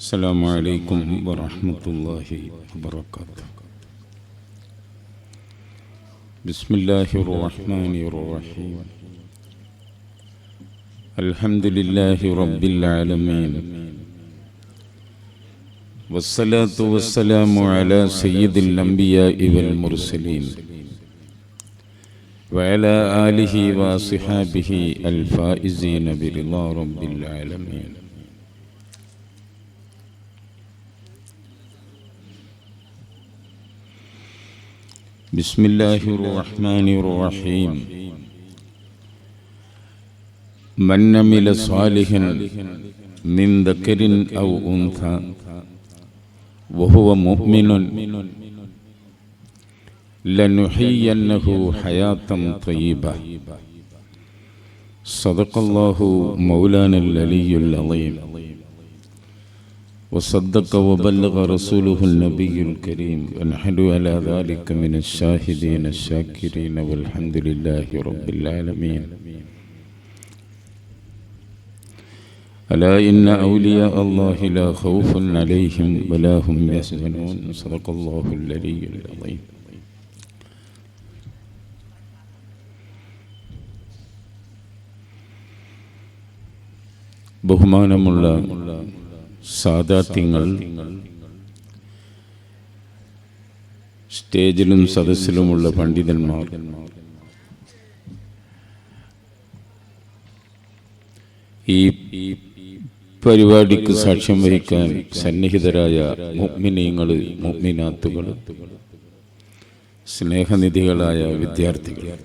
السلام عليكم ورحمة الله وبركاته. بسم الله الرحمن الرحيم. الحمد لله رب العالمين. والصلاة والسلام على سيد الأنبياء والمرسلين وعلى آله وصحابه الفائزين برضا رب العالمين. بسم الله الرحمن الرحيم. من عمل صالحا من ذكر أو أنثى وهو مؤمن لنحيينه حياة طيبة. صدق الله مولانا العلي العظيم. وصدق وبلغ رسوله النبي الكريم ونحن على ذلك من الشاهدين الشاكرين والحمد لله رب العالمين ألا إن أولياء الله لا خوف عليهم ولا هم يحزنون صدق الله العلي العظيم ബഹുമാനമുള്ള സാദാത്യങ്ങൾ. സ്റ്റേജിലും സദസ്സിലുമുള്ള പണ്ഡിതന്മാർ. ഈ പരിപാടിക്ക് സാക്ഷ്യം വഹിക്കാൻ സന്നിഹിതരായ മുഗ്മിനീങ്ങൾ മുഗ്മിനാത്തുകൾ സ്നേഹനിധികളായ വിദ്യാർത്ഥികൾ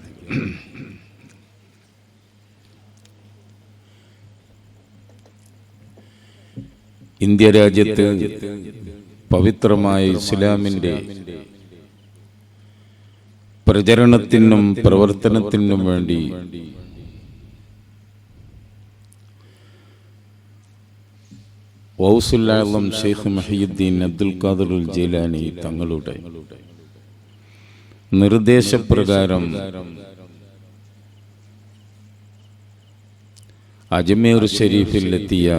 ഇന്ത്യ രാജ്യത്ത് പവിത്രമായ ഇസ്ലാമിന്റെ പ്രചരണത്തിനും പ്രവർത്തനത്തിനും വേണ്ടി വൗസുല്ലാളം ഷെയ്ഖ് മഹിയുദ്ദീൻ അബ്ദുൽ ഖാദറുൽ ജയിലാനി തങ്ങളുടെ നിർദ്ദേശപ്രകാരം അജ്മീർ ഷെരീഫിലെത്തിയ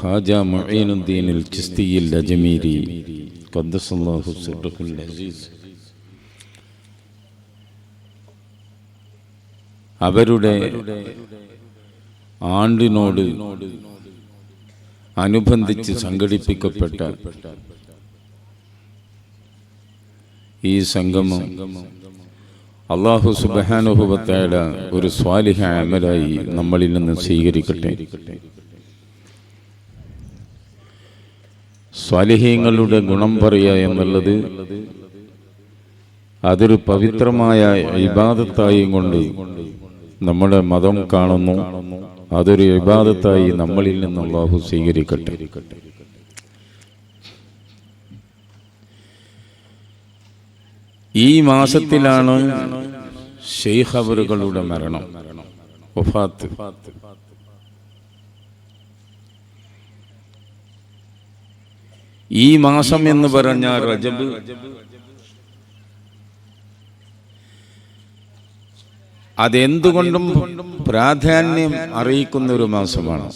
ഹാജ മൊഴീനുദ്ദീനിൽ ചിസ്തിയിൽ അജ്മീരി. ഖദ്ദസല്ലാഹു സിർറുൽ അസീസ്. അവരുടെ ആണ്ടിനോട് അനുബന്ധിച്ച് സംഘടിപ്പിക്കപ്പെട്ട ഈ സംഗമം അള്ളാഹു സുബാനുഭവത്തായ ഒരു സ്വാലിഹ അമലായി നമ്മളിൽ നിന്ന് സ്വീകരിക്കട്ടെ. സ്വാലിഹ്യങ്ങളുടെ ഗുണം പറയുക എന്നുള്ളത് അതൊരു പവിത്രമായ ഇബാദത്തായും കൊണ്ട് നമ്മുടെ മതം കാണുന്നു. അതൊരു വിവാദത്തായി നമ്മളിൽ നിന്ന് അള്ളാഹു സ്വീകരിക്കട്ടെ. ഈ മാസത്തിലാണ് ഷെയ്ഖ് അവറുകളുടെ മരണം. വഫാത്ത്. ഈ മാസം എന്ന് പറഞ്ഞ റജബ് അതെന്തുകൊണ്ടും പ്രാധാന്യം അറിയിക്കുന്ന ഒരു മാസമാണ്.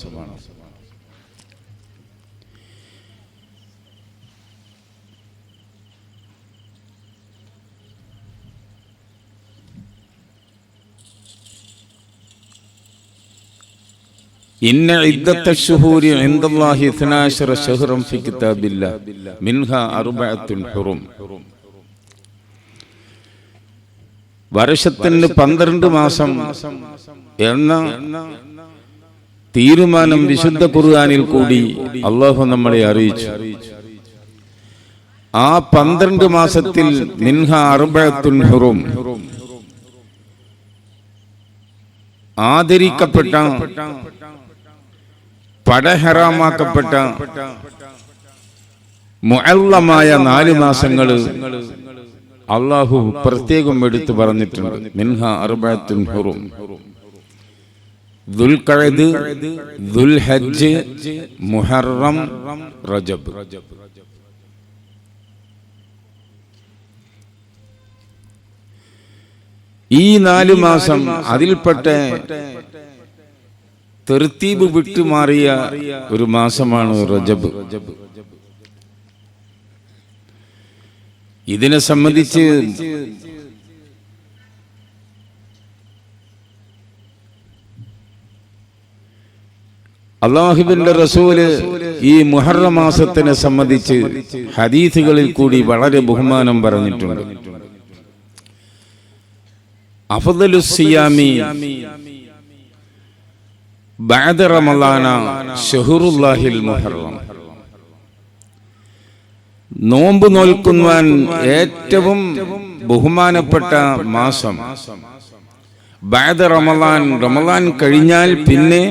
ഇന്ന ഇദ്ദത്തെ ഷുഹൂരി ഇന്ദല്ലാഹി ഇത്നാശറ ഷഹ്റം ഫി കിതാബില്ല. മിൻഹ അർബഅത്തുൻ ഹുറും. വർഷത്തിന് പന്ത്രണ്ട് മാസം എന്ന തീരുമാനം വിശുദ്ധ ഖുർആാനിൽ കൂടി അള്ളാഹു നമ്മളെ അറിയിച്ചു. ആ പന്ത്രണ്ട് മാസത്തിൽ മിൻഹ അർബഅത്തുൻ ഹുറും ആദരിക്കപ്പെട്ട പടഹറാമാക്കപ്പെട്ട മുഅല്ലമായ നാല് മാസങ്ങൾ അള്ളാഹു പ്രത്യേകം എടുത്തു പറഞ്ഞിട്ടുണ്ട്. മിൻഹ അർബഅത്തുൽ ഹുറും. ദുൽഖഅദ് ദുൽഹജ്ജ് മുഹറം റജബ്. ഈ നാല് മാസം അതിൽപ്പെട്ട തെർത്തീബ് വിട്ടുമാറിയ ഒരു മാസമാണ് റജബ്. ഇതിനെ സംബന്ധിച്ച് അള്ളാഹുബിന്റെ റസൂൽ ഈ മുഹറ മാസത്തിനെ സംബന്ധിച്ച് ഹദീസുകളിൽ കൂടി വളരെ ബഹുമാനം പറഞ്ഞിട്ടുണ്ട്. അഫദലു മുഹറം. നോമ്പ് നോൽക്കുവാൻ ഏറ്റവും ബഹുമാനപ്പെട്ട മാസം ബഅദ റമലാൻ റമലാൻ കഴിഞ്ഞാൽ പിന്നെ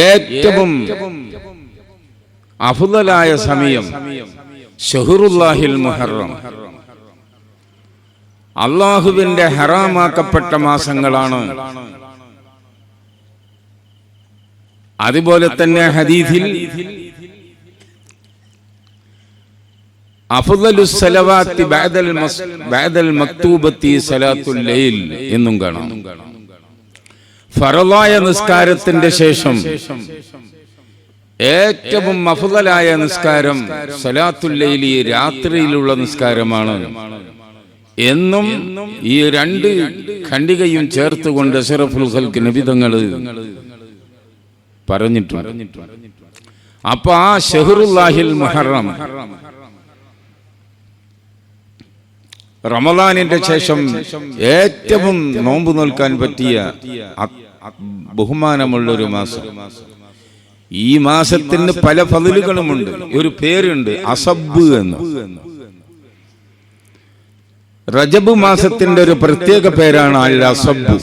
ഏറ്റവും അഫുദലായ സമയം ഷഹുറുല്ലാഹിൽ മുഹറം. അള്ളാഹുവിന്റെ ഹറാമാക്കപ്പെട്ട മാസങ്ങളാണ് അതുപോലെ തന്നെ ഹദീഥിൽ എന്നും കാണാം. ഫറലായ നിസ്കാരത്തിന്റെ ശേഷം ഏറ്റവും അഫ്ദലായ നിസ്കാരം സലാത്തുൽ ലൈലി രാത്രിയിലുള്ള നിസ്കാരമാണ്. എന്നും ഈ രണ്ട് ഖണ്ഡികയും ചേർത്തുകൊണ്ട് സിറഫുൽ ഖൽക്ക് നബിതങ്ങൾ പറഞ്ഞിട്ടുണ്ട്. അപ്പൊ ആ ഷെഹറുല്ലാഹിൽ മുഹറം. റമദാനിന്റെ ശേഷം ഏറ്റവും നോമ്പ് നോൽക്കാൻ പറ്റിയ ബഹുമാനമുള്ള ഒരു മാസം. ഈ മാസത്തിന് പല ഫതിലുകളുമുണ്ട്. ഒരു പേരുണ്ട് അസബ് എന്ന്. റജബ് മാസത്തിന്റെ ഒരു പ്രത്യേക പേരാണ് അൽ അസബ്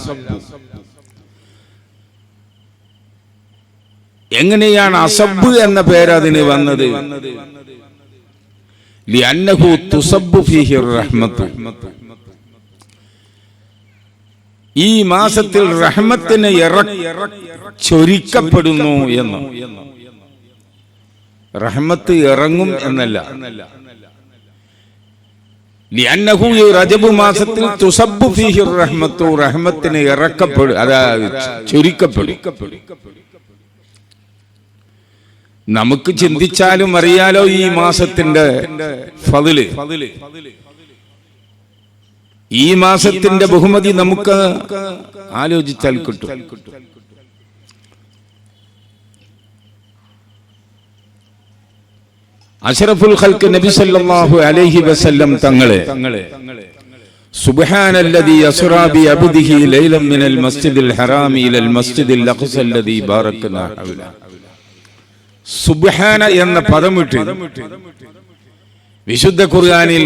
എങ്ങനെയാണ് അസബ് എന്ന പേര് അതിന് വന്നത്? ഈ മാസത്തിൽ റഹ്മത്തിന് ചൊരിക്കപ്പെടുന്നു എന്ന്. റഹ്മത്ത് ഇറങ്ങും എന്നല്ല. റജബ് മാസത്തിൽ തുസബ്ബു ഫീഹിർ റഹ്മത്തു റഹ്മത്തിന് ഇറക്കപ്പെടും അതായത് ചൊരിക്കപ്പെടും. നമുക്ക് ചിന്തിച്ചാലും അറിയാലോ ഈ മാസത്തിന്റെ ഫതില് ഈ മാസത്തിന്റെ ബഹുമതി നമുക്ക് ആലോചിച്ചാൽ കിട്ടും അഷറഫുൽ ഖൽക്ക് നബി സല്ലല്ലാഹു അലൈഹി വസല്ലം തങ്ങളെ സുബ്ഹാന الذي أسرى بعبده ليلا من المسجد الحرام إلى المسجد الأقصى الذي باركنا حوله സുബ്ഹാന എന്ന പദമിട്ട് വിശുദ്ധ ഖുർആനിൽ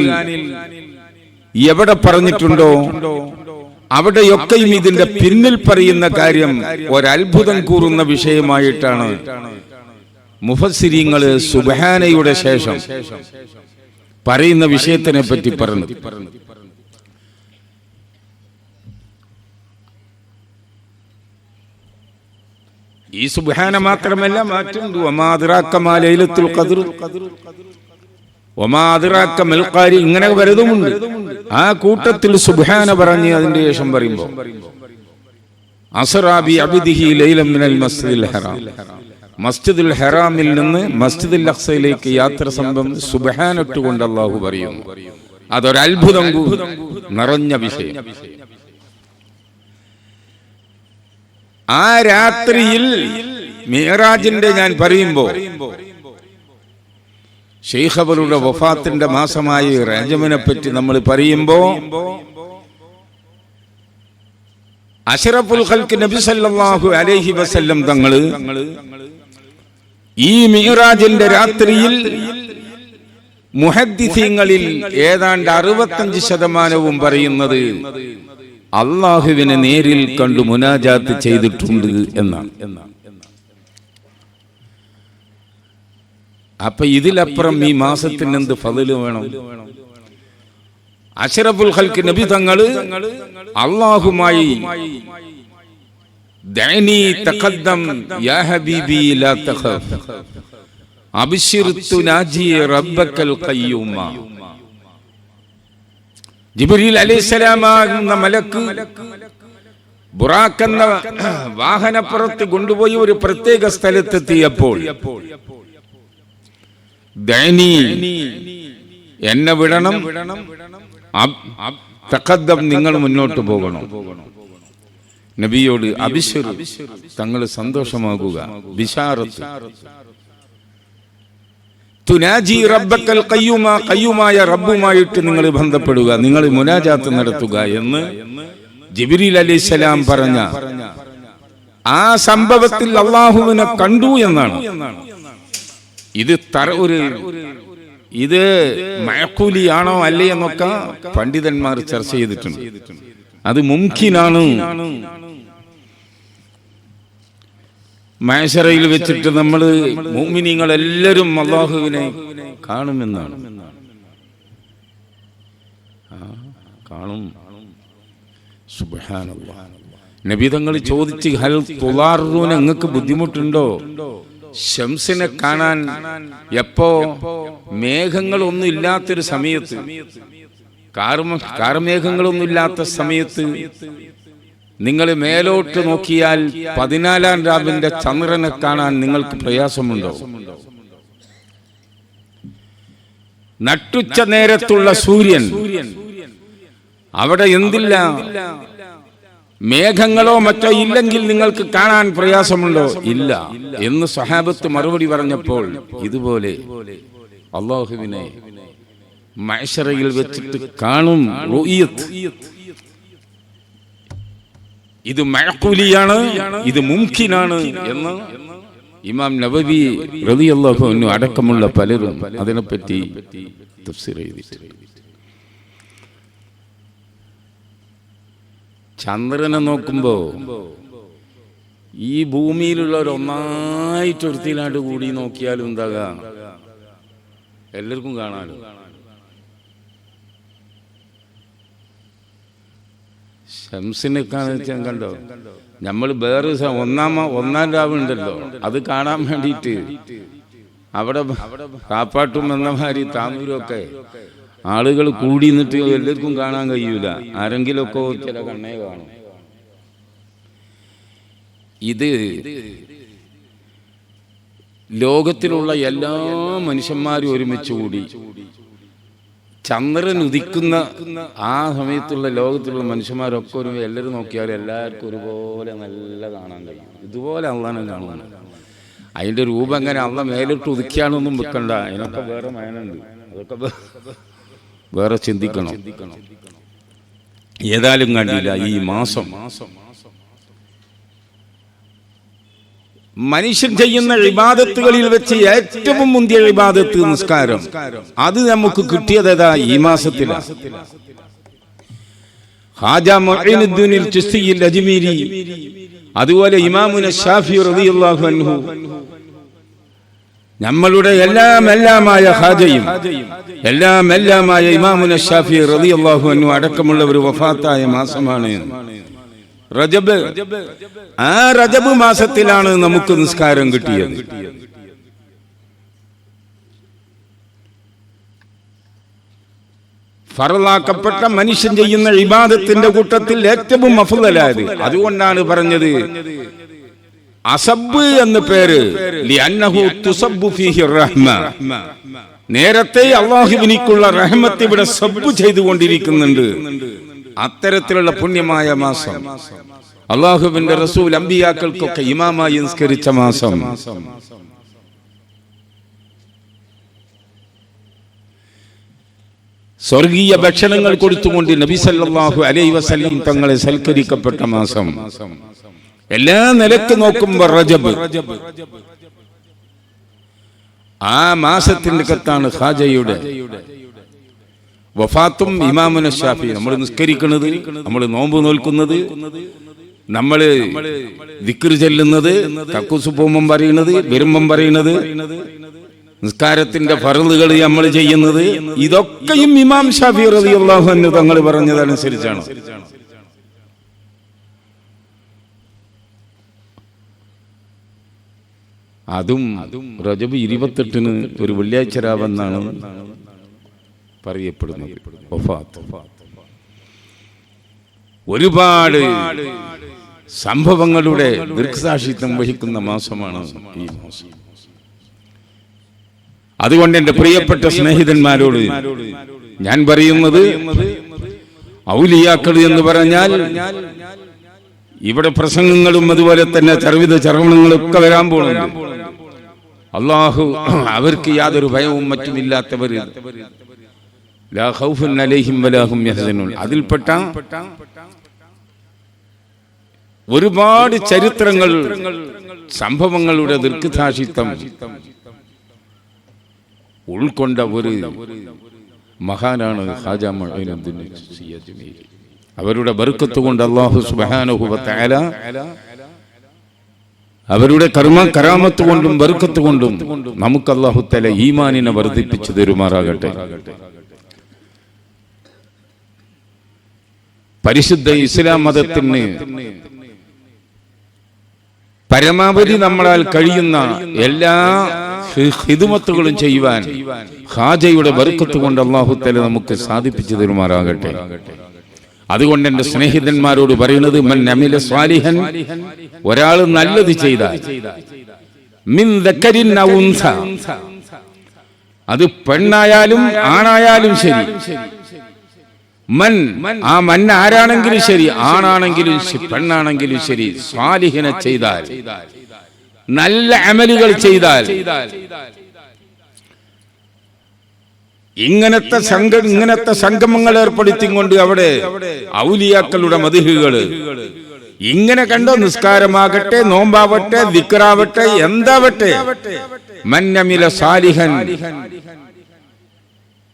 എവിടെ പറഞ്ഞിട്ടുണ്ടോ അവിടെയൊക്കെയും ഇതിന്റെ പിന്നിൽ പറയുന്ന കാര്യം ഒരത്ഭുതം കൂറുന്ന വിഷയമായിട്ടാണ്. മുഫസിരിങ്ങൾ സുബഹാനയുടെ ശേഷം പറയുന്ന വിഷയത്തിനെ പറ്റി പറഞ്ഞു ഈ സുബാന മാത്രമല്ല മാറ്റുണ്ട്. ഒമാതിറാക്കമാ ലൈലത്തുൽ ഖദ്ർ. ഒമാതിറാക്ക മെൽക്കാരി ഇങ്ങനെ വലുതുമുണ്ട് ആ കൂട്ടത്തിൽ സുബാന പറഞ്ഞ് അതിന്റെ ശേഷം പറയുമ്പോ അസറാബി അബിദിഹി ലൈലം മിനൽ ഹറാം. മസ്ജിദുൽ ഹറാമിൽ നിന്ന് മസ്ജിദുൽ അക്സയിലേക്ക് യാത്ര സംഭവം സുബഹാനിട്ടുകൊണ്ട് അള്ളാഹു പറയുന്നു. അതൊരത്ഭുതം നിറഞ്ഞ വിഷയം. ആ രാത്രിയിൽ മീറാജിന്റെ ഞാൻ പറയുമ്പോ ഷെയ്ഖബലുടെ വഫാത്തിന്റെ മാസമായി റജമിനെ പറ്റി നമ്മൾ പറയുമ്പോ അഷറഫുൽ ഖൽക്ക് നബി സല്ലല്ലാഹു അലൈഹി വസല്ലം തങ്ങൾ ഈ മീറാജിന്റെ രാത്രിയിൽ മുഹദ്ദിസീങ്ങളിൽ ഏതാണ്ട് അറുപത്തഞ്ച് ശതമാനവും പറയുന്നത് അള്ളാഹുവിനെ നേരിൽ കണ്ടു മുനാജാത്ത് ചെയ്തിട്ടുണ്ട് എന്നാണ്. അപ്പൊ ഇതിലപ്പുറം ഈ മാസത്തിന് എന്ത് ഫതിൽ വേണം? അഷറഫുൽ ഹൽക്ക് നബി തങ്ങൾ അള്ളാഹുമായി അഭിഷിർത്തു തഖദ്ദം യാ ഹബീബി ലാ തഖഫ്. അബ്ശിർ തുനാജി റബ്ബക്കൽ ഖയ്യൂമ. ജിബ്രീൽ അലൈഹിസ്സലാം ആകുന്ന മലക്ക് ബുറാക്കെന്ന വാഹനപ്പുറത്ത് കൊണ്ടുപോയി ഒരു പ്രത്യേക സ്ഥലത്തെത്തിയപ്പോൾ എന്നെ വിടണം. തക്കദ്ദം നിങ്ങൾ മുന്നോട്ട് പോകണം. നബിയോട് അഭിഷേക് തങ്ങൾ സന്തോഷമാകുക. ബിഷാറത്ത്. തുനാജി റബ്ബക്കൽ കയ്യുമ കയ്യുമായ റബ്ബുമായിട്ട് നിങ്ങൾ ബന്ധപ്പെടുക. നിങ്ങൾ മുനാജാത്ത് നടത്തുക എന്ന് ജിബിരിൽ അലൈഹിസ്സലാം പറഞ്ഞ ആ സംഭവത്തിൽ അള്ളാഹുവിനെ കണ്ടു എന്നാണ്. ഇത് തറ ഒരു ഇത് മഴക്കൂലിയാണോ അല്ലേ എന്നൊക്കെ പണ്ഡിതന്മാർ ചർച്ച ചെയ്തിട്ടുണ്ട്. അത് മുംകിനാണ്. മഹേശ്വരയിൽ വെച്ചിട്ട് നമ്മൾ മോമിനിങ്ങൾ എല്ലാവരും അള്ളാഹുവിനെ കാണുമെന്നാണ്. കാണും. സുബ്ഹാനല്ലാഹ്. നബി തങ്ങൾ ചോദിച്ച് ഹൽ തുലാറൂന് നിങ്ങൾക്ക് ബുദ്ധിമുട്ടുണ്ടോ? ഷംസിനെ കാണാൻ എപ്പോ മേഘങ്ങളൊന്നും ഇല്ലാത്തൊരു സമയത്ത് കാർമ കാർമേഘങ്ങളൊന്നും ഇല്ലാത്ത സമയത്ത് നിങ്ങൾ മേലോട്ട് നോക്കിയാൽ പതിനാലാം രാവിന്റെ ചന്ദ്രനെ കാണാൻ നിങ്ങൾക്ക് പ്രയാസമുണ്ടോ? നട്ടുച്ച നേരത്തുള്ള സൂര്യൻ അവിടെ എന്തില്ല? മേഘങ്ങളോ മറ്റോ ഇല്ലെങ്കിൽ നിങ്ങൾക്ക് കാണാൻ പ്രയാസമുണ്ടോ? ഇല്ല. എന്ന് സഹാബത്ത് മറുപടി പറഞ്ഞപ്പോൾ ഇതുപോലെ അള്ളാഹുവിനെ മൈശറയിൽ വെച്ചിട്ട് കാണും. ഇത് മഴക്കൂലിയാണ് ഇത് മുംഖിനാണ് എന്ന് ഇമാം നബബി അൻഹു അടക്കമുള്ള പലരും അതിനെപ്പറ്റി ചന്ദ്രനെ നോക്കുമ്പോ ഈ ഭൂമിയിലുള്ള ഒരു ഒന്നായിട്ട് ഒരുത്തിലാണ്ട് കൂടി നോക്കിയാലും എന്താകാം? എല്ലാവർക്കും കാണാലോ? ഷംസിനെ കാണാൻ കണ്ടോ? നമ്മൾ വേറെ ഒന്നാം ഒന്നാം രാവുണ്ടല്ലോ. അത് കാണാൻ വേണ്ടിയിട്ട്. അവിടെ കാപ്പാട്ടും എന്നമാരി താമൂരും ഒക്കെ ആളുകൾ കൂടി നിന്നിട്ട് എല്ലാവർക്കും കാണാൻ കഴിയൂല. ആരെങ്കിലുമൊക്കെ ചില കണ്ണേ കാണും. ഇത് ലോകത്തിലുള്ള എല്ലാ മനുഷ്യന്മാരും ഒരുമിച്ച് കൂടി. ചന്ദ്രൻ ഉദിക്കുന്ന ആ സമയത്തുള്ള ലോകത്തിലുള്ള മനുഷ്യന്മാരൊക്കെ ഒരു എല്ലാവരും നോക്കിയാൽ എല്ലാവർക്കും ഒരുപോലെ നല്ല കാണാൻ കഴിയും. ഇതുപോലെ അള്ളാനെ കാണുന്നു അതിന്റെ രൂപം എങ്ങനെ അള്ള മേലിട്ട് ഉദിക്കാനൊന്നും വെക്കണ്ട അതിനൊക്കെ വേറെ മയനുണ്ട് അതൊക്കെ വേറെ ചിന്തിക്കണം. ഏതായാലും കണ്ടില്ല ഈ മാസം മാസം. മനുഷ്യൻ ചെയ്യുന്ന ഇബാദത്തുകളിൽ വെച്ച് ഏറ്റവും മുന്തിയ ഇബാദത്ത് നിസ്കാരം. അത് നമുക്ക് കിട്ടിയത് ഈ മാസത്തിലാണ് അജ്മീരി. അതുപോലെ ഇമാമുന ഷാഫി റളിയല്ലാഹു അൻഹു. നമ്മളുടെ എല്ലാം എല്ലാമായ ഹാജയും എല്ലാം എല്ലാമായ ഇമാമുന ഷാഫി റളിയല്ലാഹു അൻഹു ഒരു വഫാത്തായ മാസമാണ് റജബ്. ആ റജബ് മാസത്തിലാണ് നമുക്ക് നിസ്കാരം കിട്ടിയത്. ഫറലാക്കപ്പെട്ട മനുഷ്യൻ ചെയ്യുന്ന ഇബാദത്തിന്റെ കൂട്ടത്തിൽ ഏറ്റവും അഫുതലായത് അതുകൊണ്ടാണ് പറഞ്ഞത് അസബ് എന്ന പേര് നേരത്തെ അള്ളാഹുവിനിക്കുള്ള റഹ്മത്ത് ഇവിടെ സബ്ബ് ചെയ്തുകൊണ്ടിരിക്കുന്നുണ്ട്. അത്തരത്തിലുള്ള പുണ്യമായ മാസം. അള്ളാഹുവിന്റെ റസൂൽ അമ്പിയാക്കൾക്കൊക്കെ ഇമാമായി നിസ്കരിച്ച മാസം. സ്വർഗീയ ഭക്ഷണങ്ങൾ കൊടുത്തുകൊണ്ട് നബി സല്ലല്ലാഹു അലൈഹി വസല്ലം തങ്ങളെ സൽക്കരിക്കപ്പെട്ട മാസം. എല്ലാ നിലയ്ക്ക് നോക്കുമ്പോൾ റജബ്. ആ മാസത്തിന്റെ കത്താണ് ഖാജയുടെ. വഫാത്തും ഇമാമുന ഷാഫി നമ്മൾ നിസ്കരിക്കുന്നത് നമ്മൾ നോമ്പ് നോൽക്കുന്നത് നമ്മൾ ദിക്കർ ചെല്ലുന്നത് കക്കൂസ് പോകുമ്പം പറയുന്നത് വരുമ്പം പറയുന്നത് നിസ്കാരത്തിന്റെ ഫറുകൾ നമ്മൾ ചെയ്യുന്നത് ഇതൊക്കെയും ഇമാം ഷാഫി റളിയല്ലാഹു എന്ന് തങ്ങൾ പറഞ്ഞതനുസരിച്ചാണ് അതും അതും റജബ് ഇരുപത്തെട്ടിന് ഒരു വെള്ളിയാഴ്ച രാവെന്നാണ്. പറയപ്പെടുന്നത് വഫാത്ത്. ഒരുപാട് സംഭവങ്ങളുടെ ദൃക്സാക്ഷിത്വം വഹിക്കുന്ന മാസമാണ് ഈ മാസം. അതുകൊണ്ട് എന്റെ പ്രിയപ്പെട്ട സ്നേഹിതന്മാരോട് ഞാൻ പറയുന്നത് ഔലിയാക്കൾ എന്ന് പറഞ്ഞാൽ ഇവിടെ പ്രസംഗങ്ങളും അതുപോലെ തന്നെ ചർവിത ചർവണങ്ങളും ഒക്കെ വരാൻ പോകുന്നു അള്ളാഹു അവർക്ക് യാതൊരു ഭയവും മറ്റുമില്ലാത്തവർ അതിൽപ്പെട്ട ഒരുപാട് ചരിത്രങ്ങൾ സംഭവങ്ങളുടെ ദീർഘസാക്ഷിത്വം ഉൾക്കൊണ്ട ഒരു മഹാനാണ് ഖാജ മൊയ്നുദ്ദീൻ സിയാജ് അവരുടെ ബർക്കത്ത് കൊണ്ട് അള്ളാഹു വ അവരുടെ കർമ്മ കരാമത്ത് കൊണ്ടും ബർക്കത്ത് കൊണ്ടും നമുക്ക് അള്ളാഹു തല ഈമാനിനെ വർദ്ധിപ്പിച്ചു തരുമാറാകട്ടെ. പരിശുദ്ധ ഇസ്ലാം മതത്തിന് പരമാവധി നമ്മളാൽ കഴിയുന്ന എല്ലാ ഹിതുമത്തുകളും ചെയ്യുവാൻ ഹാജയുടെ ബർക്കത്ത് കൊണ്ട് അള്ളാഹുത്തല തല നമുക്ക് സാധിപ്പിച്ചു തരുമാറാകട്ടെ. അതുകൊണ്ട് എന്റെ സ്നേഹിതന്മാരോട് പറയുന്നത് മൻ സ്വാലിഹൻ ഒരാൾ നല്ലത് ചെയ്ത മിൻ അത് പെണ്ണായാലും ആണായാലും ശരി. മൻ. ആ മൻ ആരാണെങ്കിലും ശരി ആണാണെങ്കിലും പെണ്ണാണെങ്കിലും ശരി സ്വാലിഹിനെ ചെയ്താൽ നല്ല അമലുകൾ ചെയ്താൽ ഇങ്ങനത്തെ സംഘ ഇങ്ങനത്തെ സംഗമങ്ങൾ ഏർപ്പെടുത്തിക്കൊണ്ട് അവിടെ ഔലിയാക്കളുടെ മതിഹുകൾ ഇങ്ങനെ കണ്ടോ? നിസ്കാരമാകട്ടെ നോമ്പാവട്ടെ ദിക്റാവട്ടെ എന്താവട്ടെ? മന്നമില സാലിഹൻ.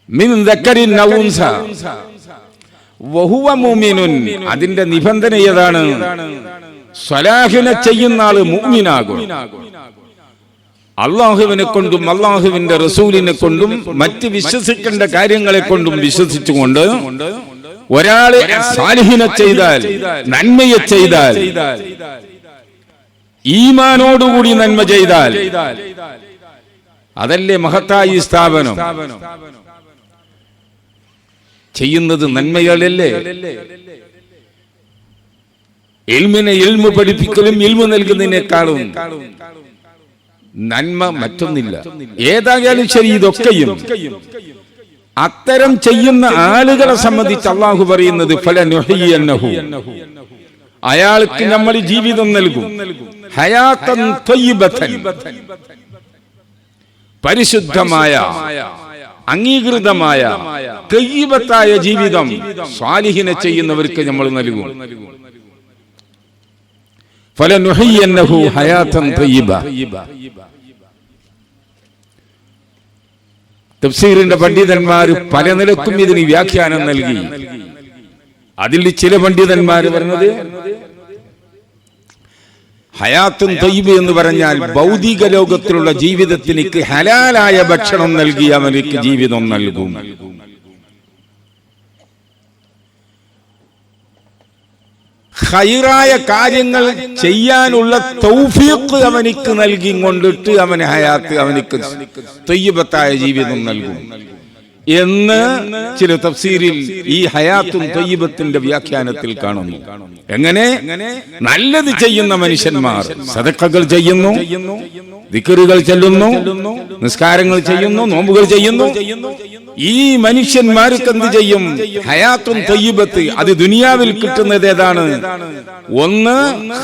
മിൻ ദക്കരിൻ ഔ ഉൻസ. വഹുവ മുമിനുൻ അതിന്റെ നിബന്ധന ഏതാണ്? സ്വലാഹിനെ ചെയ്യുന്ന ആൾ മുഅ്മിനാകും. അള്ളാഹുവിനെ കൊണ്ടും അള്ളാഹുവിന്റെ റസൂലിനെ കൊണ്ടും മറ്റ് വിശ്വസിക്കേണ്ട കാര്യങ്ങളെ കൊണ്ടും വിശ്വസിച്ചുകൊണ്ട് ഒരാളെ സാലിഹിനെ ചെയ്താൽ നന്മയെ ചെയ്താൽ ഈമാനോടുകൂടി നന്മ ചെയ്താൽ അതല്ലേ മഹത്തായി സ്ഥാപനം. ചെയ്യുന്നത് നന്മകളല്ലേ എൽമിനെ എൽമ പഠിപ്പിക്കലും എൽമ നൽകുന്നതിനേക്കാളും നന്മ മറ്റൊന്നില്ല. ഏതായാലും ശരി ഇതൊക്കെയും അത്തരം ചെയ്യുന്ന ആളുകളെ സംബന്ധിച്ച് അള്ളാഹു പറയുന്നത് ഫല അയാൾക്ക് നമ്മൾ ജീവിതം നൽകും. പരിശുദ്ധമായ അംഗീകൃതമായ തെയ്യബത്തായ ജീവിതം സ്വാലിഹിനെ ചെയ്യുന്നവർക്ക് നമ്മൾ നൽകും. തഫ്സീറിന്റെ പണ്ഡിതന്മാർ പല നിലക്കും ഇതിന് വ്യാഖ്യാനം നൽകി. അതിൽ ചില പണ്ഡിതന്മാർ പറഞ്ഞത് ഹയാത്തും തൊയ്ബ് എന്ന് പറഞ്ഞാൽ ഭൗതിക ലോകത്തിലുള്ള ജീവിതത്തിന് ഹലാലായ ഭക്ഷണം നൽകി അവനിക്ക് ജീവിതം നൽകും. ഹൈറായ കാര്യങ്ങൾ ചെയ്യാനുള്ള തൗഫീഖ് അവനിക്ക് നൽകി കൊണ്ടിട്ട് അവന് ഹയാത്ത് അവനിക്ക് തൊയ്യബത്തായ ജീവിതം നൽകും. എന്ന് ചില തഫ്സീരിൽ ഈ ഹയാത്തും തൊയ്യബത്തിന്റെ വ്യാഖ്യാനത്തിൽ കാണുന്നു. എങ്ങനെ? നല്ലത് ചെയ്യുന്ന മനുഷ്യന്മാർ സദക്കകൾ ചെയ്യുന്നു ദിക്കറുകൾ ചെല്ലുന്നു നിസ്കാരങ്ങൾ ചെയ്യുന്നു നോമ്പുകൾ ചെയ്യുന്നു. ഈ മനുഷ്യന്മാർക്ക് എന്ത് ചെയ്യും? ഹയാത്തും തൊയ്യബത്ത് അത് ദുനിയാവിൽ കിട്ടുന്നത് ഏതാണ്? ഒന്ന്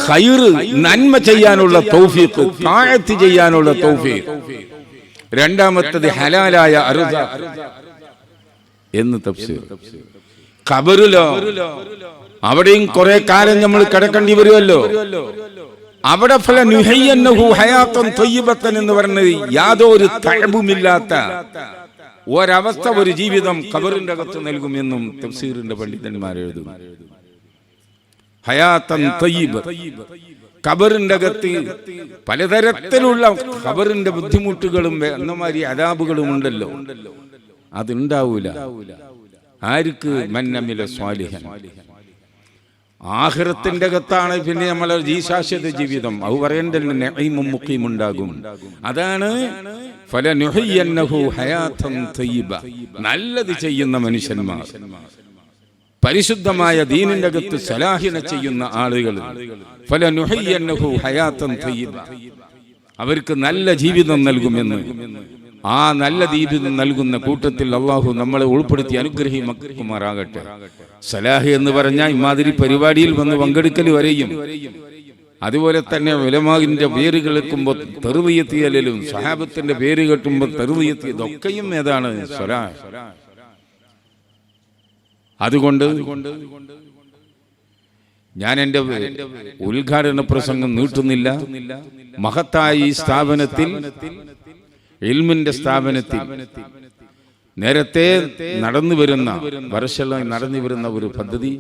ഹൈറ് നന്മ ചെയ്യാനുള്ള തൗഫീഖ് താഴത്ത് ചെയ്യാനുള്ള തൗഫീഖ്. രണ്ടാമത്തത് ഹലാലായ അറുത എന്ന് തഫ്സീർ. കബറിലോ? അവിടെയും കുറെ കാലം നമ്മൾ കിടക്കേണ്ടി വരുമല്ലോ. അവിടെ ഫല തൊയ്യബത്തൻ എന്ന് പറഞ്ഞത് യാതൊരു തഴമ്പുമില്ലാത്ത ഒരവസ്ഥ ഒരു ജീവിതം കബറിന്റെ അകത്ത് നൽകുമെന്നും തഫ്സീറിന്റെ പണ്ഡിതന്മാർ എഴുതുന്നു. ഹയാത്തൻ തൊയ്യബ്. ഖബറിന്റെ അകത്ത് പലതരത്തിലുള്ള കബറിന്റെ ബുദ്ധിമുട്ടുകളും എന്നമാതിരി അതാബുകളും ഉണ്ടല്ലോ. അതുണ്ടാവൂല. ആർക്ക് മന്നമില സ്വാലിഹൻ? ആഹ്റത്തിന്റെ അകത്താണ് പിന്നെ നമ്മളെ ജീശാശ്വത ജീവിതം. അത് പറയണ്ടല്ലോ നെയ്മും മുക്കിയും ഉണ്ടാകും. അതാണ് ഫല നല്ലത് ചെയ്യുന്ന മനുഷ്യന്മാർ. പരിശുദ്ധമായ ദീനിന്റെ അകത്ത് സലാഹിന ചെയ്യുന്ന ആളുകൾ. ഫല ഹയാത്തൻ അവർക്ക് നല്ല ജീവിതം നൽകുമെന്ന്. ആ നല്ല ജീവിതം നൽകുന്ന കൂട്ടത്തിൽ അള്ളാഹു നമ്മളെ ഉൾപ്പെടുത്തി അനുഗ്രഹിക്കുമാറാകട്ടെ. സലാഹ് എന്ന് പറഞ്ഞാൽ ഇമാതിരി പരിപാടിയിൽ വന്ന് പങ്കെടുക്കൽ വരെയും അതുപോലെ തന്നെ ഉലമാവിന്റെ പേര് കേൾക്കുമ്പോൾ തെറുതിയെത്തിയലും സഹാബത്തിന്റെ പേര് കേട്ടുമ്പോൾ തെറുതിയെത്തി ഇതൊക്കെയും ഏതാണ്? സലാഹ് അതുകൊണ്ട് ഞാൻ എന്റെ ഉദ്ഘാടന പ്രസംഗം നീട്ടുന്നില്ല. മഹത്തായ ഈ സ്ഥാപനത്തിൽ ഇൽമിന്റെ സ്ഥാപനത്തിൽ നേരത്തെ നടന്നു വരുന്ന വർഷമായി നടന്നു വരുന്ന ഒരു പദ്ധതി.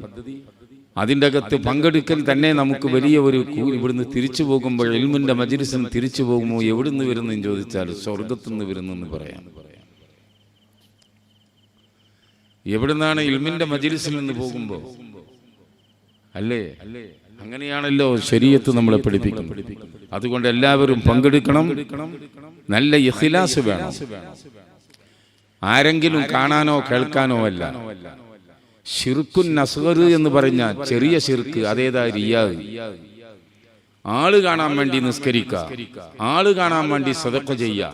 അതിന്റെ അകത്ത് പങ്കെടുക്കൽ തന്നെ നമുക്ക് വലിയ ഒരു ഇവിടുന്ന് തിരിച്ചു പോകുമ്പോൾ ഇൽമിന്റെ മജിലിസിന് തിരിച്ചു പോകുമോ എവിടുന്ന് വരുന്നു എന്ന് ചോദിച്ചാൽ സ്വർഗത്തുനിന്ന് വരുന്നു എന്ന് പറയാം. എവിടുന്നാണ് ഇൽമിന്റെ മജിലിസിൽ നിന്ന് പോകുമ്പോൾ അല്ലേ? അങ്ങനെയാണല്ലോ ശരീരത്ത് നമ്മളെ പഠിപ്പിക്കും അതുകൊണ്ട് എല്ലാവരും പങ്കെടുക്കണം. നല്ല ഇഖിലാസ് വേണം. ആരെങ്കിലും കാണാനോ കേൾക്കാനോ അല്ല. ഷിർക്കുൻ നസ്ഹർ എന്ന് പറഞ്ഞ ചെറിയ ശിർക്ക് അതേതാ റിയാദ്. ആൾ കാണാൻ വേണ്ടി നിസ്കരിക്ക. ആൾ കാണാൻ വേണ്ടി സദഖ ചെയ്യ.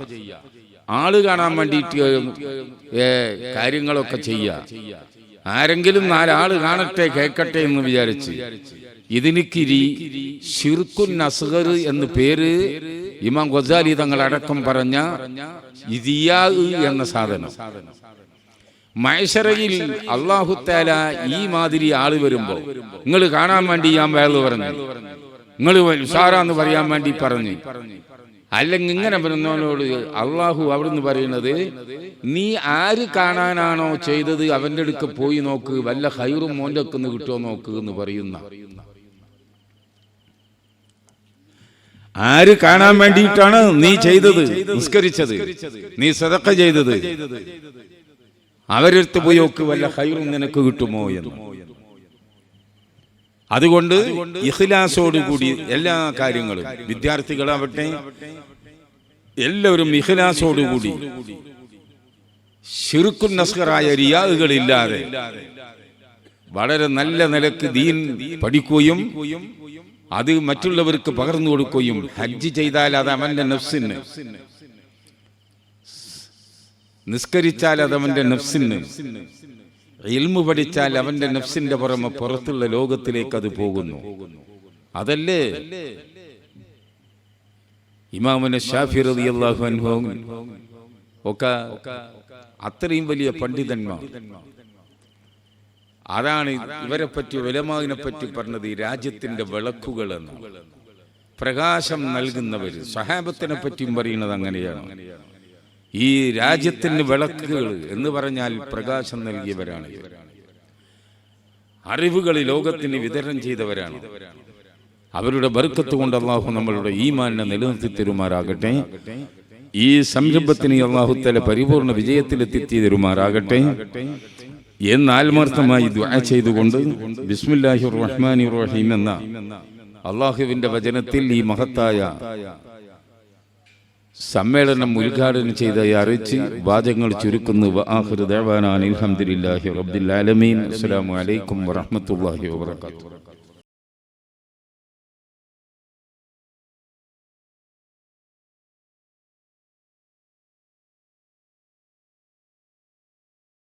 ആൾ കാണാൻ വേണ്ടിയിട്ട് കാര്യങ്ങളൊക്കെ ചെയ്യ. ആരെങ്കിലും നാലാൾ കാണട്ടെ കേൾക്കട്ടെ എന്ന് വിചാരിച്ച് ഇതിനിക്കിരി ഷിർക്കുൻ അസുഖർ എന്ന് പേര് ഇമാം ഗൊസാലി തങ്ങൾ അടക്കം പറഞ്ഞ ഇതിയാ എന്ന സാധനം. മൈസറയിൽ അള്ളാഹുത്താല ഈ മാതിരി ആൾ വരുമ്പോ നിങ്ങൾ കാണാൻ വേണ്ടി ഞാൻ വേൾ പറഞ്ഞു. നിങ്ങൾ ഉഷാറാന്ന് പറയാൻ വേണ്ടി പറഞ്ഞു. അല്ലെങ്കിൽ ഇങ്ങനെ പറഞ്ഞവനോട് അള്ളാഹു അവിടുന്ന് പറയുന്നത് നീ ആര് കാണാനാണോ ചെയ്തത് അവന്റെ അടുക്ക പോയി നോക്ക് വല്ല ഹൈറും മോന്റെ ഒക്കെ കിട്ടുമോ നോക്ക് എന്ന് പറയുന്ന. ആര് കാണാൻ വേണ്ടിയിട്ടാണ് നീ ചെയ്തത്? നിസ്കരിച്ചത്. നീ സതക്ക ചെയ്തത്. അവരെടുത്ത് പോയി നോക്ക് വല്ല ഹൈറും നിനക്ക് കിട്ടുമോ എന്ന്. അതുകൊണ്ട് ഇഖ്ലാസോടുകൂടി എല്ലാ കാര്യങ്ങളും വിദ്യാർത്ഥികളാവട്ടെ എല്ലാവരും ഇഖ്ലാസോടുകൂടി ഷിർക്കുൻ നസ്കറായ റിയാദുകളില്ലാതെ വളരെ നല്ല നിലയ്ക്ക് ദീൻ പഠിക്കുകയും അത് മറ്റുള്ളവർക്ക് പകർന്നു കൊടുക്കുകയും ഹജ്ജ് ചെയ്താൽ അത് അവന്റെ നഫ്സിന്. നിസ്കരിച്ചാൽ അത് അവന്റെ നഫ്സിന്. ഇൽമു പഠിച്ചാൽ അവന്റെ നഫ്സിന്റെ പുറമെ പുറത്തുള്ള ലോകത്തിലേക്ക് അത് പോകുന്നു. അതല്ലേ? ഇമാമന ഷാഫി റളിയല്ലാഹു അൻഹു ഒക്കെ അത്രയും വലിയ പണ്ഡിതന്മാർ അതാണ് ഇവരെ പറ്റി വിലമാവിനെ പറ്റി പറഞ്ഞത്? ഈ രാജ്യത്തിന്റെ വിളക്കുകൾ എന്ന് പ്രകാശം നൽകുന്നവര് സഹാബത്തിനെ പറ്റിയും പറയുന്നത് അങ്ങനെയാണ്. ഈ രാജ്യത്തിന് വിളക്കുകൾ എന്ന് പറഞ്ഞാൽ പ്രകാശം നൽകിയവരാണ്. അറിവുകൾ ലോകത്തിന് വിതരണം ചെയ്തവരാണ്. അവരുടെ ബർക്കത്ത് കൊണ്ട് അള്ളാഹു നമ്മളുടെ ഈമാനെ നിലനിർത്തി തരുമാറാകട്ടെ. ഈ സംരംഭത്തിന് അള്ളാഹു തല പരിപൂർണ വിജയത്തിലെത്തി തരുമാറാകട്ടെ. എന്ന് ആത്മാർത്ഥമായി ചെയ്തുകൊണ്ട് ബിസ്മില്ലാഹിർ റഹ്മാനിർ റഹീം എന്ന അള്ളാഹുവിന്റെ വചനത്തിൽ ഈ മഹത്തായ സമ്മേളനം ഉദ്ഘാടനം ചെയ്ത അറിയിച്ച് വാചകങ്ങൾ ചുരുക്കുന്നു. ഹംദുലില്ലാഹി റബ്ബിൽ ആലമീൻ. അസ്സലാമു അലൈക്കും വറഹ്മത്തുള്ളാഹി വബറകാതുഹു.